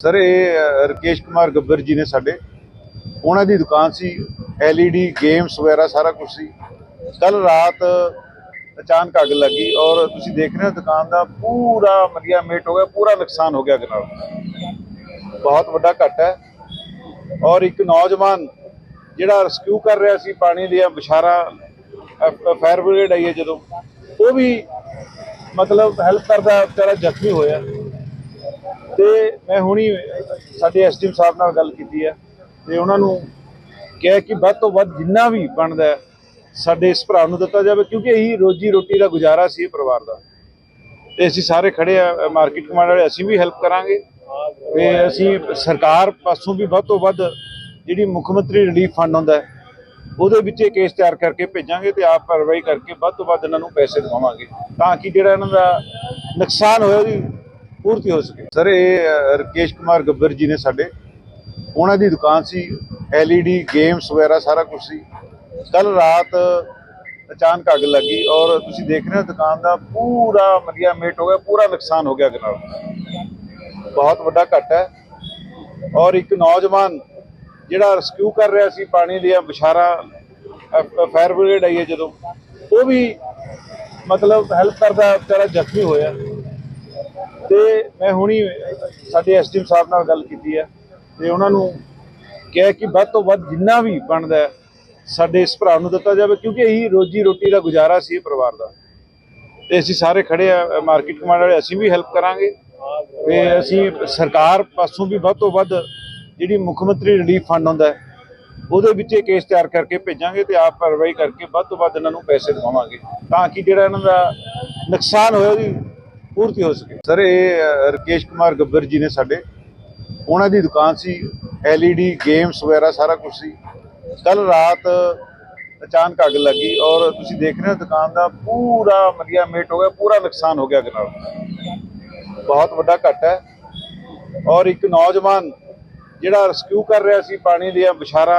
Sir ਇਹ ਅ, ਰਕੇਸ਼ ਕੁਮਾਰ ਗੱਬਰ ਜੀ ਨੇ ਸਾਡੇ। ਉਹਨਾਂ ਦੀ ਦੁਕਾਨ ਸੀ LED ਗੇਮਸ ਵਗੈਰਾ ਸਾਰਾ ਕੁਝ ਸੀ। ਕੱਲ ਰਾਤ ਅਚਾਨਕ ਅੱਗ ਲੱਗੀ ਔਰ ਤੁਸੀਂ ਦੇਖ ਰਹੇ ਹੋ ਦੁਕਾਨ ਦਾ ਪੂਰਾ ਮਰੀਆ ਮੇਟ ਹੋ ਗਿਆ ਪੂਰਾ ਨੁਕਸਾਨ ਹੋ ਗਿਆ ਅੱਗ ਨਾਲ। ਬਹੁਤ ਵੱਡਾ ਘਟ ਹੈ। ਔਰ ਇੱਕ ਨੌਜਵਾਨ ਜਿਹੜਾ ਰੈਸਕਿਊ ਕਰ ਰਿਹਾ ਸੀ ਪਾਣੀ ਦੀਆਂ ਬਿਸ਼ਾਰਾ ਫਾਇਰ ਬ੍ਰਿਗੇਡ ਆਈ ਹੈ ਜਦੋਂ ਉਹ ਵੀ ਮਤਲਬ ਹੈਲਪ ਕਰਦਾ ਵਿਚਾਰਾ ਜ਼ਖਮੀ ਹੋਇਆ। ਤੇ ਮੈਂ ਹੁਣੀ ਸਾਡੇ ਐਸਟੀਐਮ ਸਾਹਿਬ ਨਾਲ ਗੱਲ ਕੀਤੀ ਹੈ ਤੇ ਉਹਨਾਂ ਨੂੰ ਕਿਹਾ ਕਿ ਵੱਧ ਤੋਂ ਵੱਧ ਜਿੰਨਾ ਵੀ ਬਣਦਾ ਸਾਡੇ ਇਸ ਭਰਾ ਨੂੰ ਦਿੱਤਾ ਜਾਵੇ, ਕਿਉਂਕਿ ਇਹੀ ਰੋਜੀ ਰੋਟੀ ਦਾ ਗੁਜ਼ਾਰਾ ਸੀ ਇਹ ਪਰਿਵਾਰ ਦਾ। ਤੇ ਅਸੀਂ ਸਾਰੇ ਖੜੇ ਆ ਮਾਰਕੀਟ ਕਮਾਂਡ ਵਾਲੇ, ਅਸੀਂ ਵੀ ਹੈਲਪ ਕਰਾਂਗੇ। ਤੇ ਅਸੀਂ ਸਰਕਾਰ ਪਾਸੋਂ ਵੀ ਵੱਧ ਤੋਂ ਵੱਧ ਜਿਹੜੀ ਮੁੱਖ ਮੰਤਰੀ ਰਿਲੀਫ ਫੰਡ ਹੁੰਦਾ ਉਹਦੇ ਵਿੱਚ ਇਹ ਕੇਸ ਤਿਆਰ ਕਰਕੇ ਭੇਜਾਂਗੇ ਤੇ ਆਪ ਕਾਰਵਾਈ ਕਰਕੇ ਵੱਧ ਤੋਂ ਵੱਧ ਇਹਨਾਂ ਨੂੰ ਪੈਸੇ ਦਿਵਾਵਾਂਗੇ। ਤਾਂ ਕਿ ਜਿਹੜਾ ਇਹਨਾਂ ਦਾ ਨੁਕਸਾਨ ਹੋਇਆ ਉਹਦੀ ਪੂਰਤੀ ਹੋ ਸਕੇ। ਸਰ ਇਹ ਅ, ਰਕੇਸ਼ ਕੁਮਾਰ ਗੱਬਰ ਜੀ ਨੇ ਸਾਡੇ ਉਹਨਾਂ ਦੀ ਦੁਕਾਨ ਸੀ LED ਗੇਮਸ ਵਗੈਰਾ ਸਾਰਾ ਕੁਝ ਸੀ। ਕੱਲ ਰਾਤ ਅਚਾਨਕ ਅੱਗ ਲੱਗੀ ਔਰ ਤੁਸੀਂ ਦੇਖ ਰਹੇ ਹੋ ਦੁਕਾਨ ਦਾ ਪੂਰਾ ਮਰੀਆ ਮੇਟ ਹੋ ਗਿਆ ਪੂਰਾ ਨੁਕਸਾਨ ਹੋ ਗਿਆ ਅੱਗ ਨਾਲ। ਬਹੁਤ ਵੱਡਾ ਘਟ ਹੈ। ਔਰ ਇੱਕ ਨੌਜਵਾਨ ਜਿਹੜਾ ਰੈਸਕਿਊ ਕਰ ਰਿਹਾ ਸੀ ਪਾਣੀ ਦੀਆਂ ਬਿਸ਼ਾਰਾ ਫਾਇਰ ਬ੍ਰਿਗੇਡ ਆਈ ਹੈ ਜਦੋਂ ਉਹ ਵੀ ਮਤਲਬ ਹੈਲਪ ਕਰਦਾ ਵਿਚਾਰਾ ਜ਼ਖਮੀ ਹੋਇਆ। ਤੇ ਮੈਂ ਹੁਣੀ ਸਾਡੇ ਐਸਟੀਐਮ ਸਾਹਿਬ ਨਾਲ ਗੱਲ ਕੀਤੀ ਹੈ ਤੇ ਉਹਨਾਂ ਨੂੰ ਕਿਹਾ ਕਿ ਵੱਧ ਤੋਂ ਵੱਧ ਜਿੰਨਾ ਵੀ ਬਣਦਾ ਸਾਡੇ ਇਸ ਭਰਾ ਨੂੰ ਦਿੱਤਾ ਜਾਵੇ, ਕਿਉਂਕਿ ਇਹੀ ਰੋਜੀ ਰੋਟੀ ਦਾ ਗੁਜ਼ਾਰਾ ਸੀ ਇਹ ਪਰਿਵਾਰ ਦਾ। ਤੇ ਅਸੀਂ ਸਾਰੇ ਖੜੇ ਆ ਮਾਰਕੀਟ ਕਮਾਂਡ ਵਾਲੇ, ਅਸੀਂ ਵੀ ਹੈਲਪ ਕਰਾਂਗੇ। ਤੇ ਅਸੀਂ ਸਰਕਾਰ ਪਾਸੋਂ ਵੀ ਵੱਧ ਤੋਂ ਵੱਧ ਜਿਹੜੀ ਮੁੱਖ ਮੰਤਰੀ ਰਿਲੀਫ ਫੰਡ ਹੁੰਦਾ ਉਹਦੇ ਵਿੱਚ ਇਹ ਕੇਸ ਤਿਆਰ ਕਰਕੇ ਭੇਜਾਂਗੇ ਤੇ ਆਪ ਕਾਰਵਾਈ ਕਰਕੇ ਵੱਧ ਤੋਂ ਵੱਧ ਇਹਨਾਂ ਨੂੰ ਪੈਸੇ ਦਿਵਾਵਾਂਗੇ। ਤਾਂ ਕਿ ਜਿਹੜਾ ਇਹਨਾਂ ਦਾ ਨੁਕਸਾਨ ਹੋਇਆ ਉਹਦੀ ਪੂਰਤੀ ਹੋ ਸਕੇ। ਸਰ ਇਹ ਅ, ਰਕੇਸ਼ ਕੁਮਾਰ ਗੱਬਰ ਜੀ ਨੇ ਸਾਡੇ ਉਹਨਾਂ ਦੀ ਦੁਕਾਨ ਸੀ LED ਗੇਮਸ ਵਗੈਰਾ ਸਾਰਾ ਕੁਝ ਸੀ। ਕੱਲ ਰਾਤ ਅਚਾਨਕ ਅੱਗ ਲੱਗੀ ਔਰ ਤੁਸੀਂ ਦੇਖ ਰਹੇ ਹੋ ਦੁਕਾਨ ਦਾ ਪੂਰਾ ਮਰੀਆ ਮੇਟ ਹੋ ਗਿਆ ਪੂਰਾ ਨੁਕਸਾਨ ਹੋ ਗਿਆ ਅੱਗ ਨਾਲ। ਬਹੁਤ ਵੱਡਾ ਘਟ ਹੈ। ਔਰ ਇੱਕ ਨੌਜਵਾਨ ਜਿਹੜਾ ਰੈਸਕਿਊ ਕਰ ਰਿਹਾ ਸੀ ਪਾਣੀ ਦੀਆਂ ਬਿਸ਼ਾਰਾ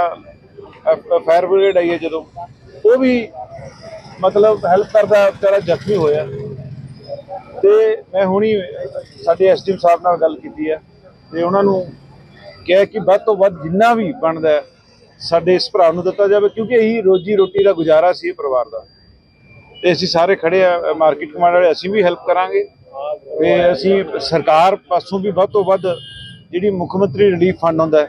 ਫਾਇਰ ਬ੍ਰਿਗੇਡ ਆਈ ਹੈ ਜਦੋਂ ਉਹ ਵੀ ਮਤਲਬ ਹੈਲਪ ਕਰਦਾ ਵਿਚਾਰਾ ਜ਼ਖਮੀ ਹੋਇਆ। ਤੇ ਮੈਂ ਹੁਣੀ ਸਾਡੇ ਐਸਟੀਐਮ ਸਾਹਿਬ ਨਾਲ ਗੱਲ ਕੀਤੀ ਹੈ ਤੇ ਉਹਨਾਂ ਨੂੰ ਕਿਹਾ ਕਿ ਵੱਧ ਤੋਂ ਵੱਧ ਜਿੰਨਾ ਵੀ ਬਣਦਾ ਸਾਡੇ ਇਸ ਭਰਾ ਨੂੰ ਦਿੱਤਾ ਜਾਵੇ, ਕਿਉਂਕਿ ਇਹੀ ਰੋਜੀ ਰੋਟੀ ਦਾ ਗੁਜ਼ਾਰਾ ਸੀ ਪਰਿਵਾਰ ਦਾ। ਤੇ ਅਸੀਂ ਸਾਰੇ ਖੜੇ ਆ ਮਾਰਕੀਟ ਕਮਾਂਡ ਵਾਲੇ, ਅਸੀਂ ਵੀ ਹੈਲਪ ਕਰਾਂਗੇ। ਤੇ ਅਸੀਂ ਸਰਕਾਰ ਪਾਸੋਂ ਵੀ ਵੱਧ ਤੋਂ ਵੱਧ ਜਿਹੜੀ ਮੁੱਖ ਮੰਤਰੀ ਰਿਲੀਫ ਫੰਡ ਹੁੰਦਾ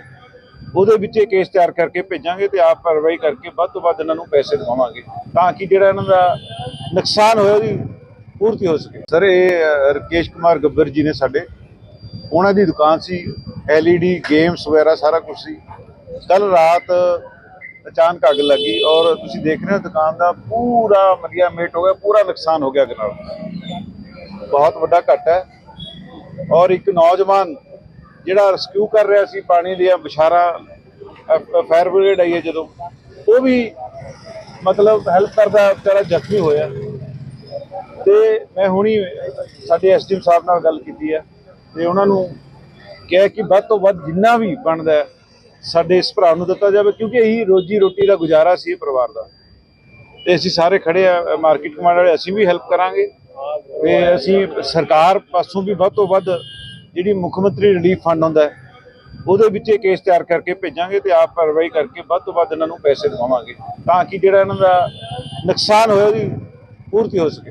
ਉਹਦੇ ਵਿੱਚ ਇਹ ਕੇਸ ਤਿਆਰ ਕਰਕੇ ਭੇਜਾਂਗੇ ਤੇ ਆਪ ਕਾਰਵਾਈ ਕਰਕੇ ਵੱਧ ਤੋਂ ਵੱਧ ਇਹਨਾਂ ਨੂੰ ਪੈਸੇ ਦਿਵਾਵਾਂਗੇ। ਤਾਂ ਕਿ ਜਿਹੜਾ ਇਹਨਾਂ ਦਾ ਨੁਕਸਾਨ ਹੋਇਆ ਉਹਦੀ ਪੂਰਤੀ ਹੋ ਸਕੇ। ਸਰ ਇਹ ਅ, ਰਕੇਸ਼ ਕੁਮਾਰ ਗੱਬਰ ਜੀ ਨੇ ਸਾਡੇ ਉਹਨਾਂ ਦੀ ਦੁਕਾਨ ਸੀ LED ਗੇਮਸ ਵਗੈਰਾ ਸਾਰਾ ਕੁਝ ਸੀ। ਕੱਲ ਰਾਤ ਅਚਾਨਕ ਅੱਗ ਲੱਗੀ ਔਰ ਤੁਸੀਂ ਦੇਖ ਰਹੇ ਹੋ ਦੁਕਾਨ ਦਾ ਪੂਰਾ ਮਰੀਆ ਮੇਟ ਹੋ ਗਿਆ ਪੂਰਾ ਨੁਕਸਾਨ ਹੋ ਗਿਆ ਅੱਗ ਨਾਲ। ਬਹੁਤ ਵੱਡਾ ਘਟ ਹੈ। ਔਰ ਇੱਕ ਨੌਜਵਾਨ ਜਿਹੜਾ ਰੈਸਕਿਊ ਕਰ ਰਿਹਾ ਸੀ ਪਾਣੀ ਦੀਆਂ ਬਿਸ਼ਾਰਾ ਫਾਇਰ ਬ੍ਰਿਗੇਡ ਆਈ ਹੈ ਜਦੋਂ ਉਹ ਵੀ ਮਤਲਬ ਹੈਲਪ ਕਰਦਾ ਵਿਚਾਰਾ ਜ਼ਖਮੀ ਹੋਇਆ। ਤੇ ਮੈਂ ਹੁਣੀ ਸਾਡੇ ਐਸਟੀਐਮ ਸਾਹਿਬ ਨਾਲ ਗੱਲ ਕੀਤੀ ਹੈ ਤੇ ਉਹਨਾਂ ਨੂੰ ਕਿਹਾ ਕਿ ਵੱਧ ਤੋਂ ਵੱਧ ਜਿੰਨਾ ਵੀ ਬਣਦਾ ਸਾਡੇ ਇਸ ਭਰਾ ਨੂੰ ਦਿੱਤਾ ਜਾਵੇ, ਕਿਉਂਕਿ ਇਹੀ ਰੋਜੀ ਰੋਟੀ ਦਾ ਗੁਜ਼ਾਰਾ ਸੀ ਪਰਿਵਾਰ ਦਾ। ਤੇ ਅਸੀਂ ਸਾਰੇ ਖੜੇ ਆ ਮਾਰਕੀਟ ਕਮਾਂਡ ਵਾਲੇ, ਅਸੀਂ ਵੀ ਹੈਲਪ ਕਰਾਂਗੇ। ਤੇ ਅਸੀਂ ਸਰਕਾਰ ਪਾਸੋਂ ਵੀ ਵੱਧ ਤੋਂ ਵੱਧ ਜਿਹੜੀ ਮੁੱਖ ਮੰਤਰੀ ਰਿਲੀਫ ਫੰਡ ਹੁੰਦਾ ਹੈ, ਉਹਦੇ ਵਿੱਚ ਇਹ ਕੇਸ ਤਿਆਰ ਕਰਕੇ ਭੇਜਾਂਗੇ ਤੇ ਆਪ ਕਾਰਵਾਈ ਕਰਕੇ ਵੱਧ ਤੋਂ ਵੱਧ ਇਹਨਾਂ ਨੂੰ ਪੈਸੇ ਦਿਵਾਵਾਂਗੇ, ਤਾਂ ਕਿ ਜਿਹੜਾ ਇਹਨਾਂ ਦਾ ਨੁਕਸਾਨ ਹੋਇਆ ਉਹਦੀ ਪੂਰਤੀ ਹੋ ਸਕੇ।